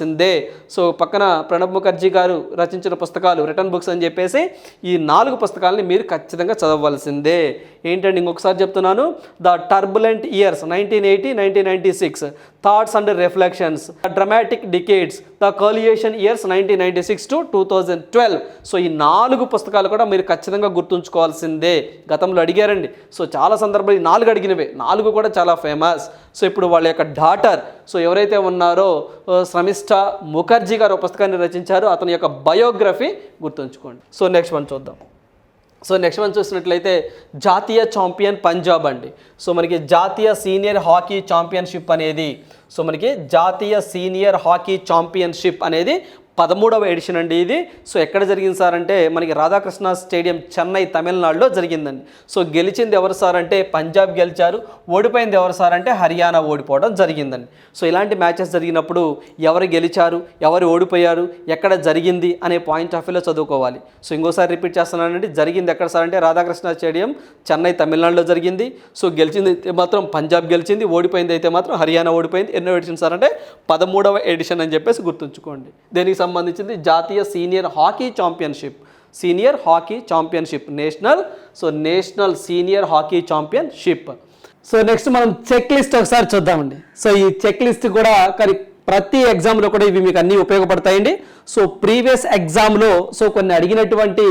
గుర్తుంచుకోవాల్సిందే సో పక్కన ప్రణబ్ ముఖర్జీ గారు రచించిన పుస్తకాలు రిటర్న్ బుక్స్ అని చెప్పేసి ఈ నాలుగు పుస్తకాలని మీరు ఖచ్చితంగా చదవలసిందే ఏంటండి ఇంకొకసారి చెప్తున్నాను? The turbulent years nineteen eighty nineteen ninety six. Thoughts and reflections the dramatic decades the coalition years nineteen ninety six to two thousand twelve so ఈ నాలుగు పుస్తకాలు కూడా మీరు ఖచ్చితంగా గుర్తుంచుకోవాల్సిందే. గతంలో అడిగారండి. సో చాలా సందర్భాలు ఈ నాలుగు అడిగినవే. నాలుగు కూడా చాలా ఫేమస్ సో ఇప్పుడు వాళ్ళ యొక్క డాటర్ సో ఎవరైతే ఉన్నారో శ్రమిష్ట ముఖర్జీ గారు పుస్తకాన్ని రచించారో. అతని యొక్క బయోగ్రఫీ గుర్తుంచుకోండి. సో నెక్స్ట్ వన్ చూద్దాం. సో నెక్స్ట్ మనం చూసినట్లయితే జాతీయ ఛాంపియన్ పంజాబ్ అండి. సో మనకి జాతీయ సీనియర్ హాకీ ఛాంపియన్షిప్ అనేది సో మనకి జాతీయ సీనియర్ హాకీ ఛాంపియన్షిప్ అనేది పదమూడవ ఎడిషన్ అండి ఇది. సో ఎక్కడ జరిగింది సార్ అంటే మనకి రాధాకృష్ణ స్టేడియం చెన్నై తమిళనాడులో జరిగిందండి. సో గెలిచింది ఎవరు సార్ అంటే పంజాబ్ గెలిచారు. ఓడిపోయింది ఎవరు సార్ అంటే హర్యానా ఓడిపోవడం జరిగిందండి. సో ఇలాంటి మ్యాచెస్ జరిగినప్పుడు ఎవరు గెలిచారు ఎవరు ఓడిపోయారు ఎక్కడ జరిగింది అనే పాయింట్ ఆఫ్ వ్యూలో చదువుకోవాలి. సో ఇంకోసారి రిపీట్ చేస్తున్నానండి. జరిగింది ఎక్కడ సార్ అంటే రాధాకృష్ణ స్టేడియం చెన్నై తమిళనాడులో జరిగింది. సో గెలిచింది అయితే మాత్రం పంజాబ్ గెలిచింది ఓడిపోయింది అయితే మాత్రం హర్యానా ఓడిపోయింది. ఎన్నో ఎడిషన్ సార్ అంటే పదమూడవ ఎడిషన్ అని చెప్పేసి గుర్తుంచుకోండి. దీనికి సంబంధించింది జాతీయ senior hockey championship senior hockey championship national so national senior hockey championship. So next మనం చెక్ లిస్ట్ ఒకసారి చూద్దామండి. సో ఈ చెక్ లిస్ట్ కూడా కానీ ప్రతి ఎగ్జామ్లో కూడా ఇవి మీకు అన్నీ ఉపయోగపడతాయండి. సో ప్రీవియస్ ఎగ్జామ్లో సో కొన్ని అడిగినటువంటి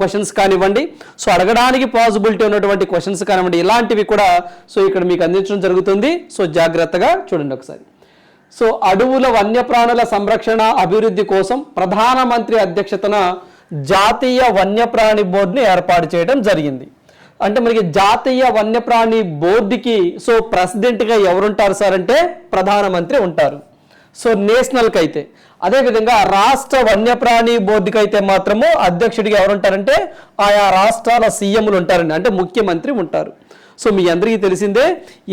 క్వశ్చన్స్ కానివ్వండి సో అడగడానికి పాసిబిలిటీ ఉన్నటువంటి క్వశ్చన్స్ కానివ్వండి ఇలాంటివి కూడా సో ఇక్కడ మీకు అందించడం జరుగుతుంది. సో జాగ్రత్తగా చూడండి ఒకసారి. సో అడవుల వన్యప్రాణుల సంరక్షణ అభివృద్ధి కోసం ప్రధానమంత్రి అధ్యక్షతన జాతీయ వన్యప్రాణి బోర్డుని ఏర్పాటు చేయడం జరిగింది. అంటే మనకి జాతీయ వన్యప్రాణి బోర్డుకి సో ప్రెసిడెంట్గా ఎవరుంటారు సార్ అంటే ప్రధానమంత్రి ఉంటారు. సో నేషనల్కి అయితే అదేవిధంగా రాష్ట్ర వన్యప్రాణి బోర్డుకి అయితే మాత్రము అధ్యక్షుడిగా ఎవరుంటారంటే ఆయా రాష్ట్రాల సీఎంలు ఉంటారండి. అంటే ముఖ్యమంత్రి ఉంటారు. సో మీ అందరికీ తెలిసిందే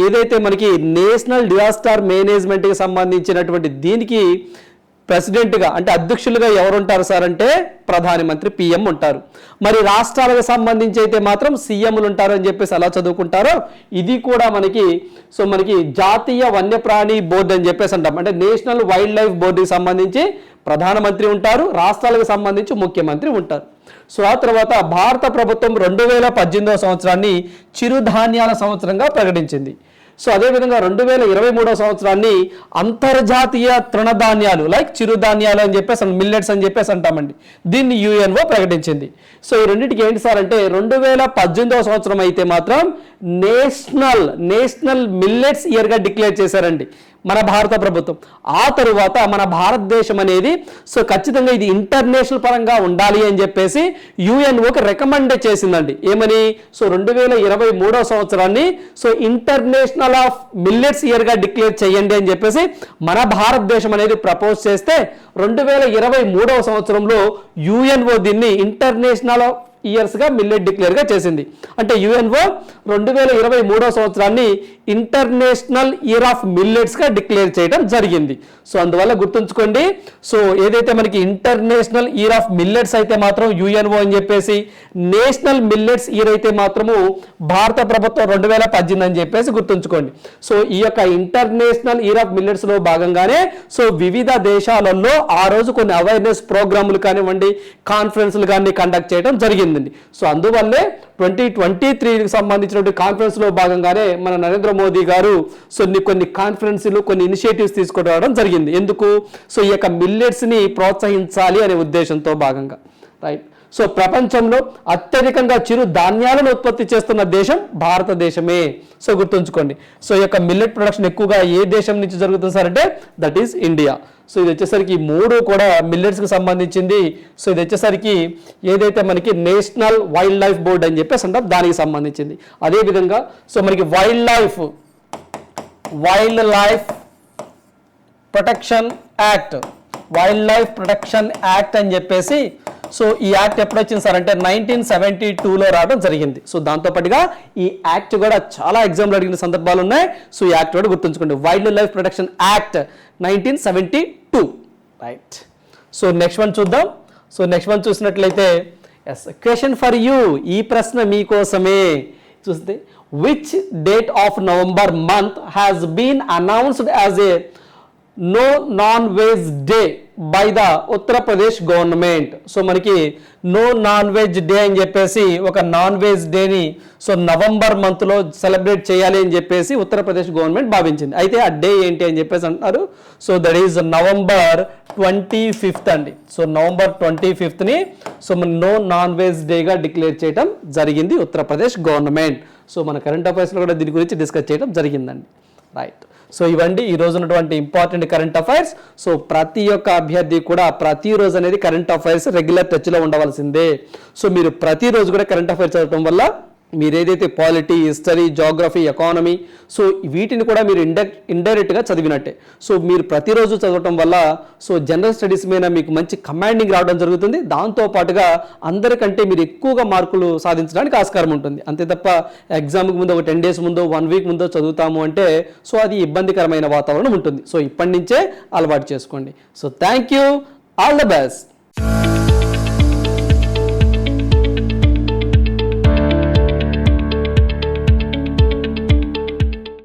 ఏదైతే మనకి నేషనల్ డిజాస్టర్ మేనేజ్మెంట్కి సంబంధించినటువంటి దీనికి ప్రెసిడెంట్గా అంటే అధ్యక్షులుగా ఎవరుంటారు సార్ అంటే ప్రధానమంత్రి పిఎం ఉంటారు. మరి రాష్ట్రాలకు సంబంధించి అయితే మాత్రం సీఎంలు ఉంటారు అని చెప్పేసి ఎలా చదువుకుంటారో ఇది కూడా మనకి సో మనకి జాతీయ వన్యప్రాణి బోర్డు అని చెప్పేసి అంటాం. అంటే నేషనల్ వైల్డ్ లైఫ్ బోర్డుకి సంబంధించి ప్రధానమంత్రి ఉంటారు రాష్ట్రాలకు సంబంధించి ముఖ్యమంత్రి ఉంటారు. సో ఆ తర్వాత భారత ప్రభుత్వం రెండు వేల పద్దెనిమిదవ సంవత్సరాన్ని చిరుధాన్యాల సంవత్సరంగా ప్రకటించింది. సో అదేవిధంగా రెండు వేల ఇరవై మూడవ సంవత్సరాన్ని అంతర్జాతీయ తృణధాన్యాలు లైక్ చిరుధాన్యాలు అని చెప్పేసి మిల్లెట్స్ అని చెప్పేసి అంటామండి దీన్ని యుఎన్ఓ ప్రకటించింది. సో ఈ రెండింటికి ఏంటి సార్ అంటే రెండు వేల పద్దెనిమిదవ సంవత్సరం అయితే మాత్రం నేషనల్ నేషనల్ మిల్లెట్స్ ఇయర్గా డిక్లేర్ చేశారండి. మన భారత ప్రభుత్వం. ఆ తరువాత మన భారతదేశం అనేది సో ఖచ్చితంగా ఇది ఇంటర్నేషనల్ పరంగా ఉండాలి అని చెప్పేసి యుఎన్ఓకి రికమెండ్ చేసిందండి. ఏమని? సో రెండు వేల ఇరవై మూడో సంవత్సరాన్ని సో ఇంటర్నేషనల్ ఆఫ్ మిల్లెట్స్ ఇయర్గా డిక్లేర్ చేయండి అని చెప్పేసి మన భారతదేశం అనేది ప్రపోజ్ చేస్తే రెండు వేల ఇరవై మూడవ సంవత్సరంలో యుఎన్ఓ దీన్ని ఇంటర్నేషనల్ ఇయర్స్గా మిల్లెట్ డిక్లేర్గా చేసింది. అంటే యుఎన్ఓ రెండు వేల ఇరవై మూడో సంవత్సరాన్ని ఇంటర్నేషనల్ ఇయర్ ఆఫ్ మిల్లెట్స్గా డిక్లేర్ చేయడం జరిగింది. సో అందువల్ల గుర్తుంచుకోండి. సో ఏదైతే మనకి ఇంటర్నేషనల్ ఇయర్ ఆఫ్ మిల్లెట్స్ అయితే మాత్రం యుఎన్ఓ అని చెప్పేసి నేషనల్ మిల్లెట్స్ ఇయర్ అయితే మాత్రము భారత ప్రభుత్వం రెండు వేల పద్దెనిమిది అని చెప్పేసి గుర్తుంచుకోండి. సో ఈ యొక్క ఇంటర్నేషనల్ ఇయర్ ఆఫ్ మిల్లెట్స్లో భాగంగానే సో వివిధ దేశాలలో ఆ రోజు కొన్ని అవేర్నెస్ ప్రోగ్రాములు కానివ్వండి కాన్ఫరెన్స్లు కానీ కండక్ట్ చేయడం జరిగిందండి. సో అందువల్లే ట్వంటీ ట్వంటీ త్రీకి సంబంధించినటువంటి కాన్ఫరెన్స్లో భాగంగానే మన నరేంద్ర మోదీ గారు సో కొన్ని కాన్ఫరెన్స్లు కొన్ని ఇనిషియేటివ్స్ తీసుకురావడం జరిగింది. ఎందుకు? సో ఈ యొక్క మిల్లెట్స్ని ప్రోత్సహించాలి అనే ఉద్దేశంతో భాగంగా. రైట్. సో ప్రపంచంలో అత్యధికంగా చిరు ధాన్యాలను ఉత్పత్తి చేస్తున్న దేశం భారతదేశమే. సో గుర్తుంచుకోండి. సో యొక్క మిల్లెట్ ప్రొడక్షన్ ఎక్కువగా ఏ దేశం నుంచి జరుగుతుంది సార్ అంటే దట్ ఈస్ ఇండియా సో ఇది వచ్చేసరికి మూడు కూడా మిల్లెట్స్కి సంబంధించింది. సో ఇది వచ్చేసరికి ఏదైతే మనకి నేషనల్ వైల్డ్ లైఫ్ బోర్డ్ అని చెప్పేసి అంటారు దానికి సంబంధించింది. అదేవిధంగా సో మనకి wildlife wildlife protection act wildlife protection act అని చెప్పేసి సో ఈ యాక్ట్ ఎప్పుడు వచ్చింది సార్ అంటే నైన్టీన్ సెవెంటీ టూలో రావడం జరిగింది. సో దాంతోపాటుగా ఈ యాక్ట్ కూడా చాలా ఎగ్జామ్లు అడిగిన సందర్భాలు ఉన్నాయి. సో ఈ యాక్ట్ కూడా గుర్తుంచుకోండి. Wild life protection act nineteen seventy two. Right. So next one చూద్దాం. సో నెక్స్ట్ వన్ చూసినట్లయితే ఎస్ క్వశ్చన్ ఫర్ యూ ఈ ప్రశ్న మీకోసమే చూస్తే which date of November month has been announced as a no non veg day by the Uttar Pradesh government so మనకి no non veg day అని చెప్పేసి ఒక నాన్ వెజ్ డేని సో నవంబర్ మంత్లో సెలబ్రేట్ చేయాలి అని చెప్పేసి ఉత్తరప్రదేశ్ గవర్నమెంట్ భావించింది. అయితే ఆ డే ఏంటి అని చెప్పేసి అంటున్నారు. So that is November twenty fifth అండి. సో నవంబర్ ట్వంటీ ఫిఫ్త్ని సో మన నో నాన్ వెజ్ డేగా డిక్లేర్ చేయడం జరిగింది ఉత్తరప్రదేశ్ గవర్నమెంట్ సో మన కరెంట్ అఫైర్స్లో కూడా దీని గురించి డిస్కస్ చేయడం జరిగిందండి. రైట్ సో ఇవండి ఈ రోజు ఉన్నటువంటి ఇంపార్టెంట్ కరెంట్ అఫైర్స్ సో ప్రతి ఒక్క అభ్యర్థి కూడా ప్రతిరోజు అనేది కరెంట్ అఫైర్స్ రెగ్యులర్ టచ్లో ఉండవలసిందే. సో మీరు ప్రతిరోజు కూడా కరెంట్ అఫైర్స్ చదవటం వల్ల మీరు ఏదైతే polity history geography economy so వీటిని కూడా మీరు ఇండైరెక్ట్ ఇండైరెక్ట్గా చదివినట్టే. సో మీరు ప్రతిరోజు చదవటం వల్ల సో జనరల్ స్టడీస్ మీద మీకు మంచి కమాండింగ్ రావడం జరుగుతుంది. దాంతో పాటుగా అందరికంటే మీరు ఎక్కువగా మార్కులు సాధించడానికి ఆస్కారం ఉంటుంది. అంతే తప్ప ఎగ్జామ్కి ముందు ఒక టెన్ డేస్ ముందు వన్ వీక్ ముందో చదువుతాము అంటే సో అది ఇబ్బందికరమైన వాతావరణం ఉంటుంది. సో ఇప్పటి నుంచే అలవాటు చేసుకోండి. So thank you. All the best.